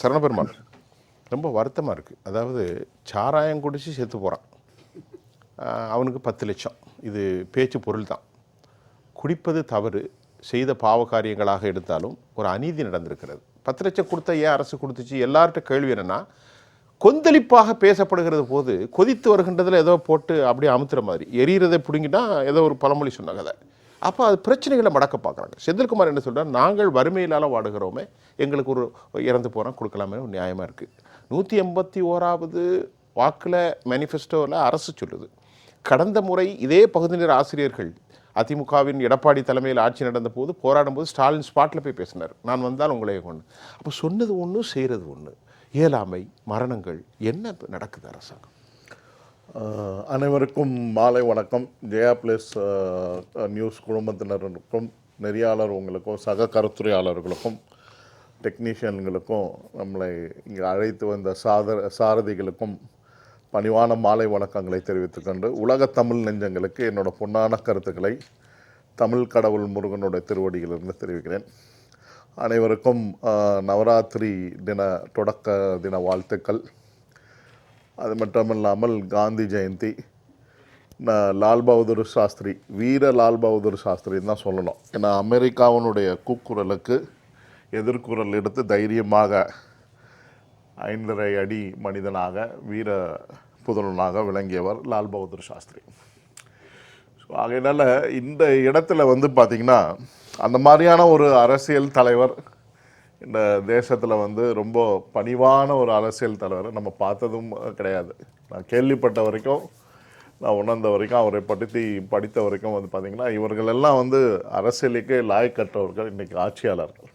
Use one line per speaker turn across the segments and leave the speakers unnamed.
சரணபெருமான் ரொம்ப வருத்தமாக இருக்குது அதாவது சாராயம் குடித்து செத்து போகிறான் அவனுக்கு பத்து லட்சம். இது பேச்சு பொருள் தான் குடிப்பது தவறு. செய்த பாவ காரியங்களாக எடுத்தாலும் ஒரு அநீதி நடந்திருக்கிறது. பத்து லட்சம் கொடுத்த ஏன் அரசு கொடுத்துச்சு? எல்லார்கிட்ட கேள்வி என்னென்னா கொந்தளிப்பாக பேசப்படுகிறது போது கொதித்து வருகின்றதில் ஏதோ போட்டு அப்படியே அமுத்துற மாதிரி. எரியறதை பிடுங்கினா ஏதோ ஒரு பழமொழி சொன்ன கதை அப்போ அது பிரச்சனைகளை மடக்க பார்க்குறாங்க. செந்தில்குமார் என்ன சொல்கிறார் நாங்கள் வறுமையிலால வாடுகிறோமே எங்களுக்கு ஒரு இறந்து போனால் கொடுக்கலாமே ஒரு நியாயமாக இருக்குது நூற்றி எண்பத்தி ஓராவது வாக்கில் மேனிஃபெஸ்டோவில் அரசு சொல்லுது. கடந்த முறை இதே பகுதியினர் ஆசிரியர்கள் அதிமுகவின் எடப்பாடி தலைமையில் ஆட்சி நடந்த போது போராடும் போது ஸ்டாலின் ஸ்பாட்டில் போய் பேசினார். நான் வந்தால் உங்களே ஒன்று அப்போ சொன்னது ஒன்று செய்கிறது ஒன்று இயலாமை மரணங்கள் என்ன நடக்குது அரசாங்கம்?
அனைவருக்கும் மாலை வணக்கம். ஜெயா பிளஸ் நியூஸ் குடும்பத்தினருக்கும் நெறியாளர் உங்களுக்கும் சக கருத்துரையாளர்களுக்கும் டெக்னீஷியன்களுக்கும் நம்மளை இங்கே அழைத்து வந்த சாதர சாரதிகளுக்கும் பணிவான மாலை வணக்கங்களை தெரிவித்துக்கொண்டு உலக தமிழ் நெஞ்சங்களுக்கு என்னோட பொன்னான கருத்துக்களை தமிழ் கடவுள் முருகனுடைய திருவடியிலிருந்து தெரிவிக்கிறேன். அனைவருக்கும் நவராத்திரி தின தொடக்க தின வாழ்த்துக்கள். அது மட்டும் இல்லாமல் காந்தி ஜெயந்தி லால் பகதூர் சாஸ்திரி வீர லால் பகதூர் சாஸ்திரின்னு தான் சொல்லணும். ஏன்னா அமெரிக்காவினுடைய கூக்குரலுக்கு எதிர்குரல் எடுத்து தைரியமாக ஐந்தரை அடி மனிதனாக வீர புதலனாக விளங்கியவர் லால் பகதூர் சாஸ்திரி. ஸோ ஆகையினால் இந்த இடத்துல வந்து பார்த்திங்கன்னா அந்த மாதிரியான ஒரு அரசியல் தலைவர் இந்த தேசத்தில் வந்து ரொம்ப பணிவான ஒரு அரசியல் தலைவரை நம்ம பார்த்ததும் கிடையாது. நான் கேள்விப்பட்ட வரைக்கும் நான் உணர்ந்த வரைக்கும் அவரை பற்றி படித்த வரைக்கும் வந்து பார்த்திங்கன்னா இவர்களெல்லாம் வந்து அரசியலுக்கே லாயக்கற்றவர்கள் இன்றைக்கி ஆட்சியாளர்கள்.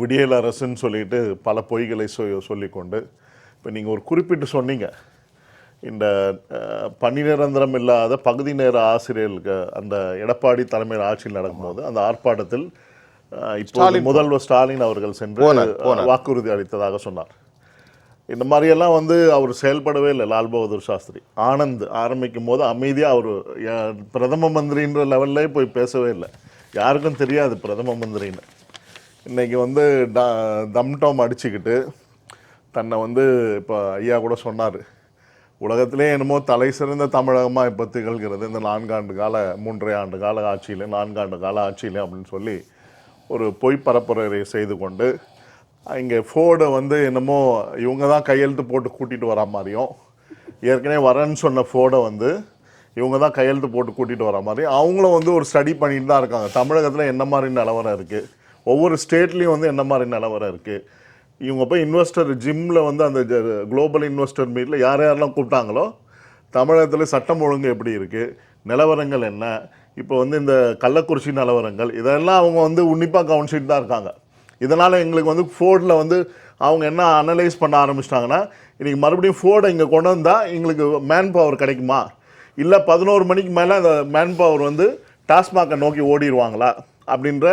விடியல் அரசுன்னு சொல்லிட்டு பல பொய்களை சொ சொல்லிக்கொண்டு இப்போ நீங்கள் ஒரு குறிப்பிட்டு சொன்னீங்க. இந்த பணி நிரந்தரம் இல்லாத பகுதி நேர ஆசிரியர்களுக்கு அந்த எடப்பாடி தலைமையில் ஆட்சியில் நடக்கும்போது அந்த ஆர்ப்பாட்டத்தில் அஹ், இப்போது முதல்வர் ஸ்டாலின் அவர்கள் சென்று வாக்குறுதி அளித்ததாக சொன்னார். இந்த மாதிரியெல்லாம் வந்து அவர் செயல்படவே இல்லை லால் பகதூர் சாஸ்திரி. ஆனந்த் ஆரம்பிக்கும் போது அமைதியாக அவர் பிரதம மந்திரின்ற லெவல்லே போய் பேசவே இல்லை. யாருக்கும் தெரியாது பிரதம மந்திரின்னு. இன்னைக்கு வந்து ட தம்டம் அடிச்சுக்கிட்டு தன்னை வந்து இப்போ ஐயா கூட சொன்னார். உலகத்திலே என்னமோ தலை சிறந்த தமிழகமாக இப்போ திகழ்கிறது. இந்த நான்காண்டு கால மூன்றரை ஆண்டு கால ஆட்சியில் நான்காண்டு கால ஆட்சியில் அப்படின்னு சொல்லி ஒரு பொய் பரப்புரை செய்து கொண்டு இங்கே ஃபோர்டை வந்து என்னமோ இவங்க தான் கையெழுத்து போட்டு கூட்டிகிட்டு வரா மாதிரியும் ஏற்கனவே வரேன்னு சொன்ன ஃபோர்டை வந்து இவங்க தான் கையெழுத்து போட்டு கூட்டிகிட்டு வர மாதிரி அவங்களும் வந்து ஒரு ஸ்டடி பண்ணிட்டு தான் இருக்காங்க. தமிழகத்தில் என்ன மாதிரி நிலவரம் இருக்குது ஒவ்வொரு ஸ்டேட்லேயும் வந்து என்ன மாதிரி நிலவரம் இருக்குது இவங்க போய் இன்வெஸ்டர் ஜிம்மில் வந்து அந்த குளோபல் இன்வெஸ்டர் மீட்டில் யார் யாரெல்லாம் கூப்பிட்டாங்களோ தமிழகத்தில் சட்டம் ஒழுங்கு எப்படி இருக்குது நிலவரங்கள் என்ன? இப்போ வந்து இந்த கள்ளக்குறிச்சி நிலவரங்கள் இதெல்லாம் அவங்க வந்து உன்னிப்பாக கவனிச்சிட்டு தான் இருக்காங்க. இதனால் எங்களுக்கு வந்து ஃபோர்டில் வந்து அவங்க என்ன அனலைஸ் பண்ண ஆரம்பிச்சிட்டாங்கன்னா இன்றைக்கி மறுபடியும் ஃபோர்டை இங்கே கொண்டு வந்தால் எங்களுக்கு மேன் பவர் கிடைக்குமா? இல்லை பதினோரு மணிக்கு மேலே அந்த மேன் பவர் வந்து டாஸ்மாகை நோக்கி ஓடிடுவாங்களா அப்படின்ற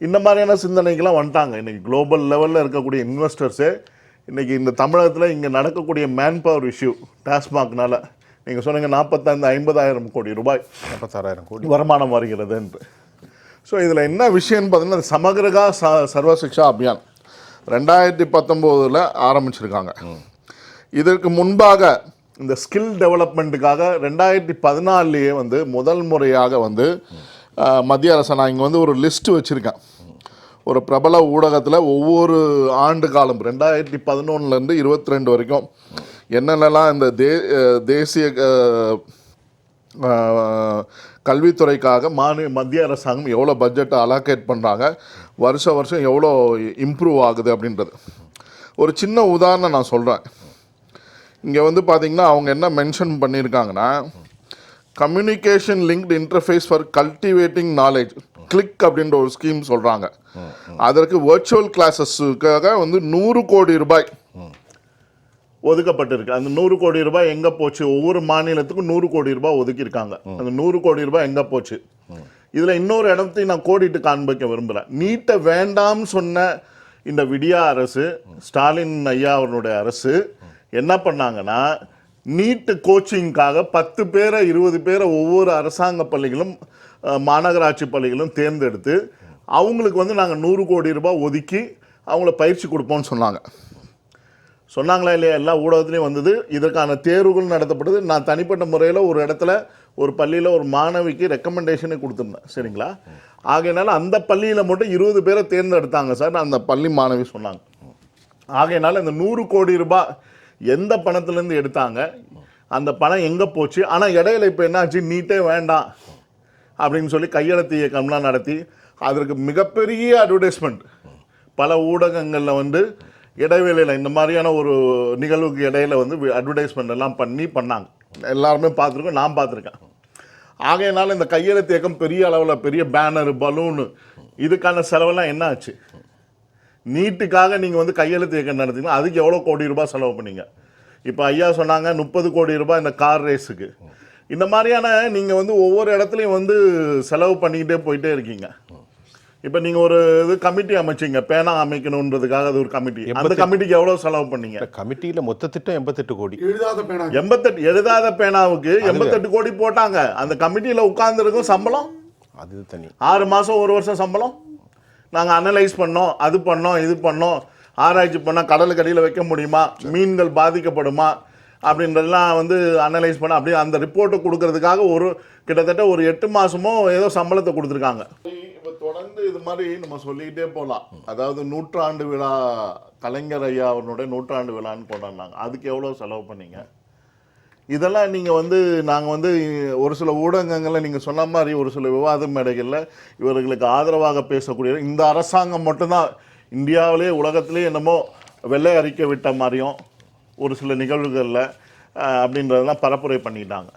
இந்த மாதிரியான சிந்தனைக்கெல்லாம் வந்துட்டாங்க. இன்றைக்கி குளோபல் லெவலில் இருக்கக்கூடிய இன்வெஸ்டர்ஸே இன்றைக்கி இந்த தமிழகத்தில் இங்கே நடக்கக்கூடிய மேன் பவர் இஷ்யூ டாஸ்மாக்னால் நீங்கள் சொன்னீங்க நாற்பத்தைந்து ஐம்பதாயிரம் கோடி ரூபாய்
நாற்பத்தாறாயிரம் கோடி.
வருமானம் வருகிறது என்று. ஸோ இதில் என்ன விஷயம்னு பார்த்தீங்கன்னா சமகிரகா ச சர்வ சிக்ஷா அபியான். ரெண்டாயிரத்தி பத்தொம்போதில் ஆரம்பிச்சிருக்காங்க. இதற்கு முன்பாக இந்த ஸ்கில் டெவலப்மெண்ட்டுக்காக ரெண்டாயிரத்தி பதினாலுலேயே வந்து முதல் முறையாக வந்து மத்திய அரசு நான் இங்கே வந்து ஒரு லிஸ்ட் வச்சுருக்கேன். ஒரு பிரபல ஊடகத்தில் ஒவ்வொரு ஆண்டு காலம் ரெண்டாயிரத்தி பதினொன்றுலேருந்து இருபத்தி ரெண்டு வரைக்கும் என்னென்னலாம் இந்த தே தேசிய கல்வித்துறைக்காக மாநில மத்திய அரசாங்கம் எவ்வளோ பட்ஜெட்டை அலோகேட் பண்ணுறாங்க வருஷம் வருஷம் எவ்வளோ இம்ப்ரூவ் ஆகுது அப்படின்றது. ஒரு சின்ன உதாரணம் நான் சொல்கிறேன் இங்கே வந்து பார்த்தீங்கன்னா அவங்க என்ன மென்ஷன் பண்ணியிருக்காங்கன்னா communication linked interface for cultivating knowledge click அப்படின்ற ஒரு ஸ்கீம் சொல்கிறாங்க அதற்கு வர்ச்சுவல் கிளாஸஸுக்காக வந்து நூறு கோடி ரூபாய் ஒதுக்கப்பட்டிருக்கு. அந்த நூறு கோடி ரூபாய் எங்கே போச்சு? ஒவ்வொரு மாநிலத்துக்கும் நூறு கோடி ரூபாய் ஒதுக்கியிருக்காங்க. அந்த நூறு கோடி ரூபாய் எங்கே போச்சு? இதில் இன்னொரு இடத்தையும் நான் கோடிட்டு காண்பிக்க விரும்புகிறேன் நீட்டை வேண்டாம்னு சொன்ன இந்த விடியா அரசு ஸ்டாலின் ஐயா அவருடைய அரசு என்ன பண்ணாங்கன்னா நீட்டு கோச்சிங்காக பத்து பேரை இருபது பேரை ஒவ்வொரு அரசாங்க பள்ளிகளும் மாநகராட்சி பள்ளிகளும் தேர்ந்தெடுத்து அவங்களுக்கு வந்து நாங்கள் நூறு கோடி ரூபாய் ஒதுக்கி அவங்கள பயிற்சி கொடுப்போம்னு சொன்னாங்க. சொன்னாங்களா இல்லையா? எல்லா ஊடகத்துலேயும் வந்தது. இதற்கான தேர்வுகள் நடத்தப்படுது நான் தனிப்பட்ட முறையில் ஒரு இடத்துல ஒரு பள்ளியில் ஒரு மாணவிக்கு ரெக்கமெண்டேஷனே கொடுத்துருந்தேன். சரிங்களா? ஆகையினால அந்த பள்ளியில் மட்டும் இருபது பேரை தேர்ந்தெடுத்தாங்க சார். அந்த பள்ளி மாணவி சொன்னாங்க. ஆகையினால இந்த நூறு கோடி ரூபாய் எந்த பணத்துலேருந்து எடுத்தாங்க? அந்த பணம் எங்கே போச்சு? ஆனால் இடையில இப்போ என்னாச்சு? நீட்டே வேண்டாம் அப்படின்னு சொல்லி கையெழுத்து இயக்கம்லாம் நடத்தி அதற்கு மிகப்பெரிய அட்வர்டைஸ்மெண்ட் பல ஊடகங்களில் வந்து இடைவேளையில் இந்த மாதிரியான ஒரு நிகழ்வுக்கு இடையில வந்து அட்வர்டைஸ்மெண்ட் எல்லாம் பண்ணி பண்ணாங்க. எல்லாருமே பார்த்துருக்கோம் நான் பார்த்துருக்கேன். ஆகையினால இந்த கையெழுத்து இயக்கம் பெரிய அளவில் பெரிய பேனர் பலூனு இதுக்கான செலவெல்லாம் என்ன ஆச்சு? நீட்டுக்காக நீங்கள் வந்து கையெழுத்து இயக்கம் நடத்திங்கன்னா அதுக்கு எவ்வளோ கோடி ரூபாய் செலவு பண்ணீங்க? இப்போ ஐயா சொன்னாங்க முப்பது கோடி ரூபாய் இந்த கார் ரேஸுக்கு இந்த மாதிரியான நீங்கள் வந்து ஒவ்வொரு இடத்துலையும் வந்து செலவு பண்ணிக்கிட்டே போயிட்டே இருக்கீங்க. இப்போ நீங்கள் ஒரு இது கமிட்டி அமைச்சீங்க பேனா அமைக்கணுன்றதுக்காக அது ஒரு கமிட்டி அந்த கமிட்டிக்கு எவ்வளோ செலவு பண்ணீங்க?
கமிட்டியில் மொத்த திட்டம் எண்பத்தெட்டு கோடி.
எழுதாத பேனா.
எண்பத்தெட்டு எழுதாத பேனாவுக்கு எண்பத்தெட்டு கோடி போட்டாங்க. அந்த கமிட்டியில் உட்கார்ந்துருக்கும் சம்பளம்?
அது தனி.
ஆறு மாதம் ஒரு வருஷம் சம்பளம்? நாங்கள் அனலைஸ் பண்ணோம் அது பண்ணோம் இது பண்ணோம். ஆராய்ச்சி பண்ணோம் கடலுக்கு அடியில் வைக்க முடியுமா? மீன்கள் பாதிக்கப்படுமா? அப்படின்றதெல்லாம் வந்து அனலைஸ் பண்ண அப்படியே அந்த ரிப்போர்ட்டை கொடுக்கறதுக்காக ஒரு கிட்டத்தட்ட ஒரு எட்டு மாசமோ ஏதோ சம்பளத்தை கொடுத்துருக்காங்க. தொடர்ந்து இது மாதிரி நம்ம சொல்லிக்கிட்டே போகலாம். அதாவது நூற்றாண்டு விழா கலைஞர் ஐயா அவனுடைய நூற்றாண்டு விழான்னு கொண்டாடினாங்க அதுக்கு எவ்வளோ செலவு பண்ணீங்க? இதெல்லாம் நீங்கள் வந்து நாங்கள் வந்து ஒரு சில ஊடகங்களில் நீங்கள் சொன்ன மாதிரி ஒரு சில விவாத மேடைகளில் இவர்களுக்கு ஆதரவாக பேசக்கூடிய இந்த அரசாங்கம் மட்டும்தான் இந்தியாவிலே உலகத்திலே என்னமோ வெள்ளை அறிக்கை விட்ட மாதிரியும் ஒரு சில நிகழ்வுகளில் அப்படின்றதெல்லாம் பரப்புரை பண்ணிட்டாங்க.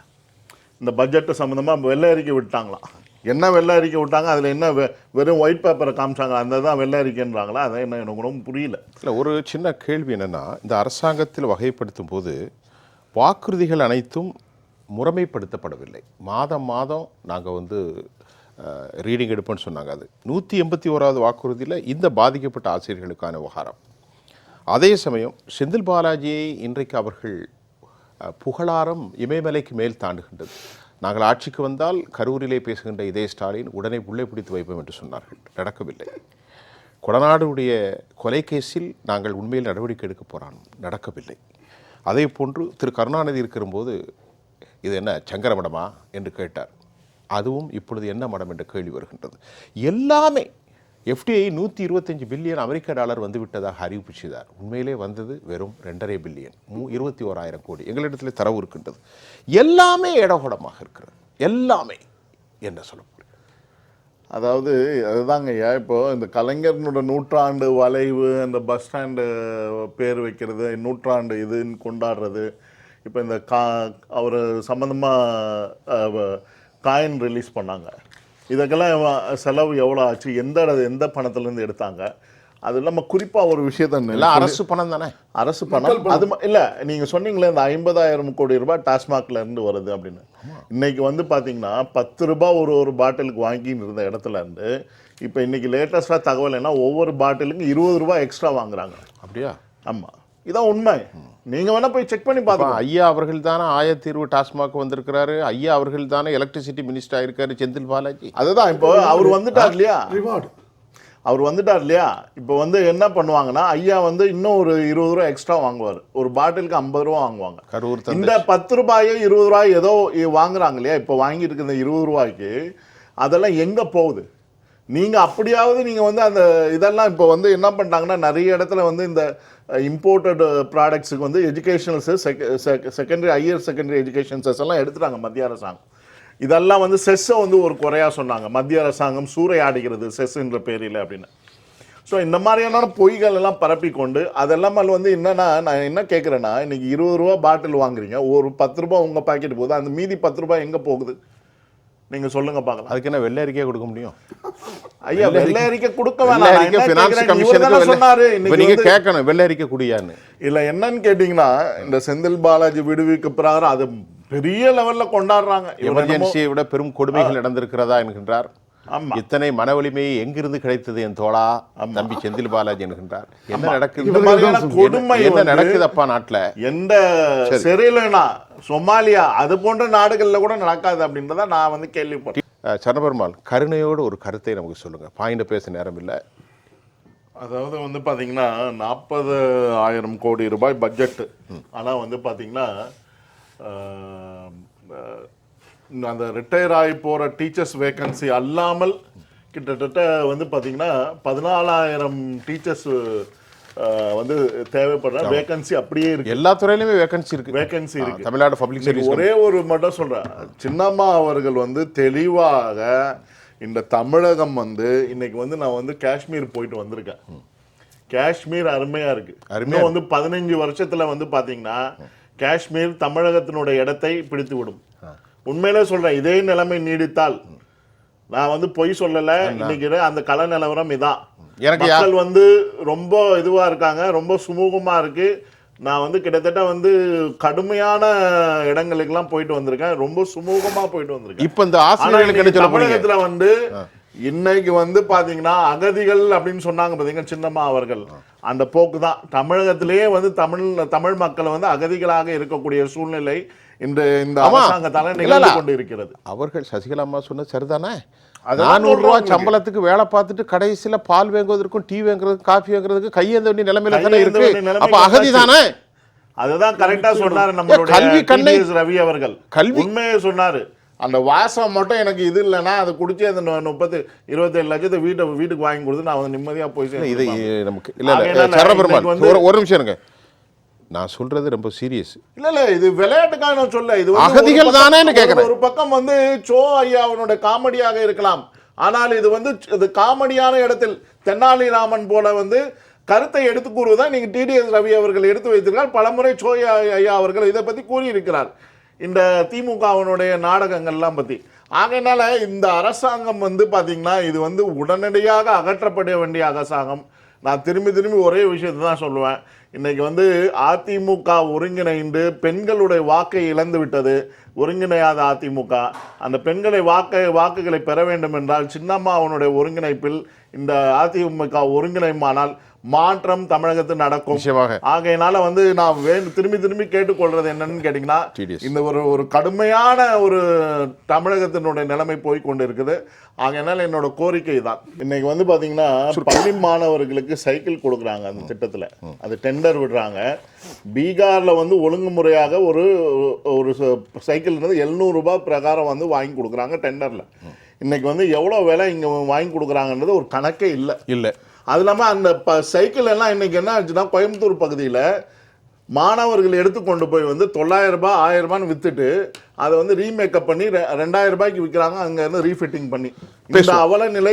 இந்த பட்ஜெட்டு சம்மந்தமாக வெள்ளை அறிக்கை விட்டாங்களாம். என்ன வெள்ளை அறிக்கை விட்டாங்க அதில் என்ன வெ- வெறும் ஒயிட் பேப்பரை காமிச்சாங்க அந்த தான் வெள்ளை அறிக்கைன்றாங்களா அதை என்ன எனக்கு ரொம்ப புரியல.
இல்லை ஒரு சின்ன கேள்வி என்னென்னா இந்த அரசாங்கத்தில் வகைப்படுத்தும் போது வாக்குறுதிகள் அனைத்தும் முறைமைப்படுத்தப்படவில்லை. மாதம் மாதம் நாங்கள் வந்து ரீடிங் எடுப்போம்னு சொன்னாங்க அது. நூற்றி எண்பத்தி ஓராவது வாக்குறுதியில் இந்த பாதிக்கப்பட்ட ஆசிரியர்களுக்கான விவகாரம். அதே சமயம் செந்தில் பாலாஜியை இன்றைக்கு அவர்கள் புகழாரம் இமயமலைக்கு மேல் தாண்டுகின்றது. நாங்கள் ஆட்சிக்கு வந்தால் கரூரிலே பேசுகின்ற இதே ஸ்டாலின் உடனே உள்ளே பிடித்து வைப்போம் என்று சொன்னார்கள். நடக்கவில்லை. கொடநாடுடைய கொலை கேஸில் நாங்கள் உண்மையில் நடவடிக்கை எடுக்க போகிறோம் நடக்கவில்லை. அதே போன்று திரு கருணாநிதி இருக்கிறபோது இது என்ன சங்கர மடமா? என்று கேட்டார். அதுவும் இப்பொழுது என்ன மடம் என்ற கேள்வி வருகின்றது. எல்லாமே எஃப்டிஐ நூற்றி இருபத்தஞ்சு பில்லியன் அமெரிக்க டாலர் வந்து விட்டதாக அறிவிப்பு செய்தார். உண்மையிலே வந்தது வெறும் ரெண்டரை பில்லியன் மூ இருபத்தி ஓராயிரம் கோடி. எங்களிடத்தில் தரவு இருக்கின்றது. எல்லாமே இடகுடமாக இருக்கிறது. எல்லாமே என்ன சொல்ல
அதாவது அதுதாங்க ஐயா. இப்போ இந்த கலைஞர்னோட நூற்றாண்டு வளைவு அந்த பஸ் ஸ்டாண்டு பேர் வைக்கிறது நூற்றாண்டு இதுன்னு கொண்டாடுறது இப்போ இந்த கா அவர் சம்மந்தமாக காயின் ரிலீஸ் பண்ணாங்க. இதுக்கெல்லாம் எவ்வ- செலவு எவ்வளோ ஆச்சு? எந்த எந்த பணத்துலேருந்து எடுத்தாங்க? அது இல்லாமல் குறிப்பாக ஒரு விஷயத்த
எல்லாம் அரசு பணம் தானே?
அரசு பணம். அது இல்ல நீங்க சொன்னீங்களே இந்த ஐம்பதாயிரம் கோடி ரூபாய் டாஸ்மாக்ல இருந்து வருது அப்படின்னு. இன்னைக்கு வந்து பாத்தீங்கன்னா பத்து ரூபாய் ஒரு ஒரு பாட்டிலுக்கு வாங்கின்னு இருந்த இடத்துல இருந்து இப்போ இன்னைக்கு லேட்டஸ்டா தகவல் என்ன ஒவ்வொரு பாட்டிலுக்கும் இருபது ரூபாய் எக்ஸ்ட்ரா வாங்குறாங்க.
அப்படியா?
ஆமா. இதான் உண்மை. நீங்க வேணா போய் செக் பண்ணி பாருங்க
ஐயா அவர்கள் தானே ஆயத்தீர்வு டாஸ்மாக் வந்திருக்கிறாரு. ஐயா அவர்கள் தானே எலக்ட்ரிசிட்டி மினிஸ்டர் ஆயிருக்காரு செந்தில் பாலாஜி.
அதுதான் இப்போ அவர் வந்துட்டார் இல்லையா?
ரிவார்டு
அவர் வந்துட்டார் இல்லையா? இப்போ வந்து என்ன பண்ணுவாங்கன்னா ஐயா வந்து இன்னும் ஒரு இருபது ரூபா எக்ஸ்ட்ரா வாங்குவார். ஒரு பாட்டிலுக்கு ஐம்பது ரூபா வாங்குவாங்க.
கரூர் தந்தை
இந்த பத்து ரூபாயோ இருபது ரூபாய் ஏதோ வாங்குறாங்க இல்லையா? இப்போ வாங்கிட்டு இருக்க இந்த இருபது ரூபாய்க்கு அதெல்லாம் எங்கே போகுது? நீங்கள் அப்படியாவது நீங்கள் வந்து அந்த இதெல்லாம் இப்போ வந்து என்ன பண்ணிட்டாங்கன்னா நிறைய இடத்துல வந்து இந்த இம்போர்ட்டட் ப்ராடக்ட்ஸுக்கு வந்து educational cess secondary higher secondary education cess எல்லாம் எடுத்துட்டாங்க மத்திய அரசாங்கம். இதெல்லாம் வந்து செஸ்ஸை வந்து ஒரு குறையா சொன்னாங்க. மத்திய அரசாங்கம் சூறையாடுகிறது செஸ்ன்ற பேரில் அப்படின்னு. ஸோ இந்த மாதிரியான பொய்கள் எல்லாம் பரப்பி கொண்டு அதெல்லாம் வந்து என்னென்னா நான் என்ன கேட்குறேன்னா இன்றைக்கி இருபது ரூபா பாட்டில் வாங்குறீங்க ஒரு பத்து ரூபா உங்கள் பாக்கெட் போகுது அந்த மீதி பத்து ரூபாய் எங்கே போகுது? நீங்க சொல்லுங்க பார்க்கலாம்.
அதுக்கு என்ன வெள்ளை அறிக்கையை கொடுக்க முடியும்?
ஐயா வெள்ளை அறிக்கை கொடுக்க வேணாம். சொன்னாரு.
நீங்க கேட்கணும் வெள்ளை அறிக்கை குடியான்னு.
இல்ல என்னன்னு கேட்டீங்கன்னா இந்த செந்தில் பாலாஜி விடுவிக்க பிறகு அது பெரிய லெவல்ல கொண்டாடுறாங்க.
எமர்ஜென்சியை விட பெரும் கொடுமைகள் நடந்திருக்கிறதா என்கின்றார். இத்தனை மன வலிமை எங்கிருந்து கிடைத்தது என் தோழா? தம்பி செந்தில் பாலாஜி என்கின்றார். என்ன நடக்குது?
கொடுமை
என்ன
வந்து-
நடக்குதப்பா நாட்டுல?
எந்த சிறையிலனா சொமாலியா அது போன்ற நாடுகள்ல கூட நடக்காது அப்படின்றத நான் வந்து கேள்விப்பட்டேன்.
சரணபெருமாள் கருணையோடு ஒரு கருத்தை நமக்கு சொல்லுங்க. பாயிண்ட் பேச நேரம் இல்லை.
அதாவது வந்து பார்த்தீங்கன்னா நாற்பது ஆயிரம் கோடி ரூபாய் பட்ஜெட்டு ஆனால் வந்து பார்த்தீங்கன்னா அந்த ரிட்டையர் ஆகி போகிற டீச்சர்ஸ் வேகன்சி அல்லாமல் கிட்டத்தட்ட வந்து பார்த்தீங்கன்னா பதினாலாயிரம் டீச்சர்ஸ் வந்து தேவைப்படுற வேகன்சி அப்படியே இருக்கு.
எல்லா துறையிலுமே வேகன்சி இருக்கு.
வேகன்சி இருக்கு.
தமிழ்நாடு பப்ளிக் சர்வீஸ்
ஒரே ஒரு மட்டும் சொல்றேன். சின்னம்மா அவர்கள் வந்து தெளிவாக இந்த தமிழகம் வந்து இன்னைக்கு வந்து நான் வந்து காஷ்மீர் போயிட்டு வந்திருக்கேன். காஷ்மீர் அருமையா இருக்கு. இன்னும் வந்து பதினஞ்சு வருஷத்துல வந்து பாத்தீங்கன்னா காஷ்மீர் தமிழகத்தினுடைய இடத்தை பிடித்து விடும் உண்மையிலே சொல்றேன் இதே நிலைமை நீடித்தால் நான் வந்து பொய் சொல்லல இன்னைக்கு அந்த கள நிலவரம் இதான்
எனக்கு
மக்கள் வந்து ரொம்ப இதுவா இருக்காங்க ரொம்ப சுமூகமா இருக்கு. நான் வந்து கிட்டத்தட்ட வந்து கடுமையான இடங்களுக்கெல்லாம் போயிட்டு வந்திருக்கேன் ரொம்ப சுமூகமா போயிட்டு வந்திருக்கேன்.
இப்ப இந்த ஆசிரியர்களுக்கு
தமிழகத்துல வந்து இன்னைக்கு வந்து பாத்தீங்கன்னா அகதிகள் அப்படின்னு சொன்னாங்க பாத்தீங்கன்னா சின்னம்மா அவர்கள். அந்த போக்கு தான் தமிழகத்திலேயே வந்து தமிழ் தமிழ் மக்கள் வந்து அகதிகளாக இருக்கக்கூடிய சூழ்நிலை இந்த இந்த நிகழ்ந்து
இல்ல.
கொண்டு இருக்கிறது
அவர்கள் சசிகலா அம்மா சொன்னது சரிதானே?
அதான்
நானூறு ரூபா
சொல்றேன்
சம்பளத்துக்கு வேலை பார்த்துட்டு கடைசியில பால் வாங்குவதற்கும் டீ வாங்குறதுக்கும் காஃபி வாங்குறதுக்கு கையேந்த வேண்டிய நிலைமையில தானே இருக்கு. அப்ப அகதி தானே?
அதுதான் கரெக்டா சொன்னாரு நம்மளுடைய
கல்வி கண்ணை-
ரவி அவர்கள்.
கல்வி-
உண்மையை சொன்னாரு. அந்த வாசம் மட்டும் எனக்கு இது இல்லைன்னா அதை குடிச்சு அந்த முப்பத்து இருபத்தேழு லட்சத்தை வீட்டை வீட்டுக்கு வாங்கி கொடுத்து நான் வந்து நிம்மதியா போய்
இது. நமக்கு இல்ல இல்ல சரபெருமான் ஒரு நிமிஷம் இருங்க. நான் சொல்றது ரொம்ப சீரியஸ்
இல்ல இல்ல இது விளையாட்டுக்காக நான் சொல்ல இது
அகதிகள்
பக்கம்
தானேன்னு
ஒரு- பக்கம் வந்து சோ ஐயாவனோட காமெடியாக இருக்கலாம். ஆனால் இது வந்து இது காமெடியான இடத்தில் தென்னாலிராமன் போல வந்து கருத்தை எடுத்து கூறுவதா நீங்க டிடிஎஸ் ரவி அவர்கள் எடுத்து வைத்திருக்கார் பலமுறை சோயா ஐயா அவர்கள் இதை பத்தி கூறியிருக்கிறார். இந்த திமுகவினுடைய நாடகங்கள்லாம் பத்தி. ஆகையினால இந்த அரசாங்கம் வந்து பாத்தீங்கன்னா இது வந்து உடனடியாக அகற்றப்பட வேண்டிய அரசாங்கம். நான் திரும்பி திரும்பி ஒரே விஷயத்தை தான் சொல்லுவேன். இன்றைக்கி வந்து அதிமுக ஒருங்கிணைந்து பெண்களுடைய வாக்கை இழந்து விட்டது. ஒருங்கிணையாத அதிமுக. அந்த பெண்களை வாக்கை வாக்குகளை பெற வேண்டும் என்றால் சின்னம்மா அவனுடைய ஒருங்கிணைப்பில் இந்த அதிமுக ஒருங்கிணைமானால் மாற்றம் தமிழகத்தில் நடக்கும். ஆகையினால வந்து நான் வேண்டு திரும்பி திரும்பி கேட்டுக்கொள்றது என்னன்னு கேட்டிங்கன்னா. இந்த ஒரு ஒரு கடுமையான ஒரு தமிழகத்தினுடைய நிலைமை போய் கொண்டு இருக்குது ஆகையினால என்னோட கோரிக்கை தான் இன்னைக்கு வந்து பாத்தீங்கன்னா பள்ளி மாணவர்களுக்கு சைக்கிள் கொடுக்குறாங்க அந்த திட்டத்துல. அது டெண்டர் விடுறாங்க. பீகார்ல வந்து ஒழுங்குமுறையாக ஒரு ஒரு சைக்கிள் 700 ரூபாய் பிரகாரம் வந்து வாங்கி கொடுக்குறாங்க டெண்டர்ல. இன்னைக்கு வந்து எவ்வளவு விலை இங்க வாங்கி கொடுக்குறாங்கன்றது ஒரு கணக்கே இல்லை.
இல்ல.
அது இல்லாமல் அந்த ப சைக்கிள் எல்லாம் இன்னைக்கு என்ன ஆச்சுன்னா கோயம்புத்தூர் பகுதியில் மாணவர்கள் எடுத்து கொண்டு போய் வந்து தொள்ளாயிரம் ரூபாய் ஆயிரம் ரூபான்னு வித்துட்டு அதை வந்து ரீமேக்கப் பண்ணி ரெண்டாயிரம் ரூபாய்க்கு விற்கிறாங்க அங்க இருந்து ரீஃபிட்டிங் பண்ணி. இந்த. அவல நிலை